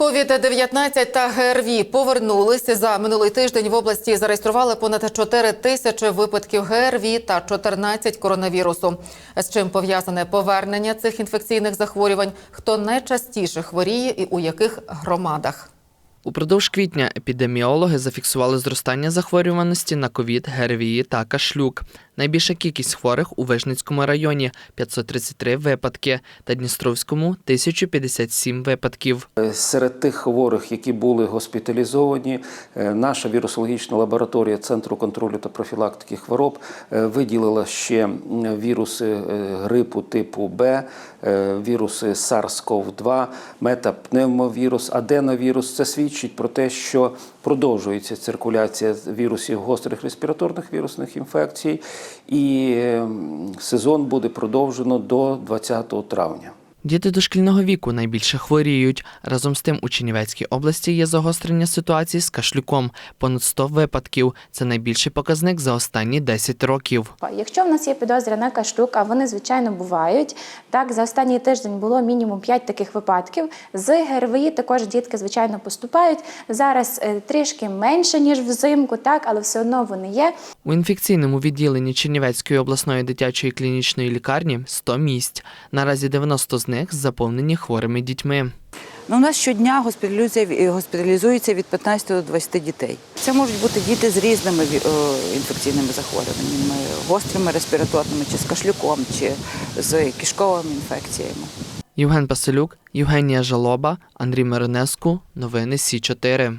Ковід-19 та ГРВІ повернулися. За минулий тиждень в області зареєстрували понад 4 тисячі випадків ГРВІ та 14 коронавірусу. З чим пов'язане повернення цих інфекційних захворювань, хто найчастіше хворіє і у яких громадах. Упродовж квітня епідеміологи зафіксували зростання захворюваності на ковід, ГРВІ та кашлюк. Найбільша кількість хворих у Вижницькому районі 533 випадки та Дністровському 1057 випадків. Е, Серед тих хворих, які були госпіталізовані, е, наша вірусологічна лабораторія Центру контролю та профілактики хвороб е, виділила ще віруси грипу типу Б, віруси SARS-CoV-2, метапневмовірус, аденовірус. Це свідчить про те, що продовжується циркуляція вірусів гострих респіраторних вірусних інфекцій, і е, сезон буде продовжено до 20 травня. Діти дошкільного віку найбільше хворіють. Разом з тим у Чернівецькій області є загострення ситуації з кашлюком. Понад 100 випадків. Це найбільший показник за останні 10 років. Якщо в нас є підозря на кашлюк, а вони звичайно бувають. Так, за останній тиждень було мінімум 5 таких випадків. З ГРВІ також дітки, звичайно, поступають. Зараз е, трішки менше, ніж взимку, так, але все одно вони є. У інфекційному відділенні Чернівецької обласної дитячої клінічної лікарні 100 місць. Наразі 90 з них заповнені хворими дітьми. Ну, у нас щодня госпіталізується, від 15 до 20 дітей. Це можуть бути діти з різними е, інфекційними захворюваннями, гострими респіраторними, чи з кашлюком, чи з кишковими інфекціями. Євген Паселюк, Євгенія Жалоба, Андрій Миронеску. Новини Сі 4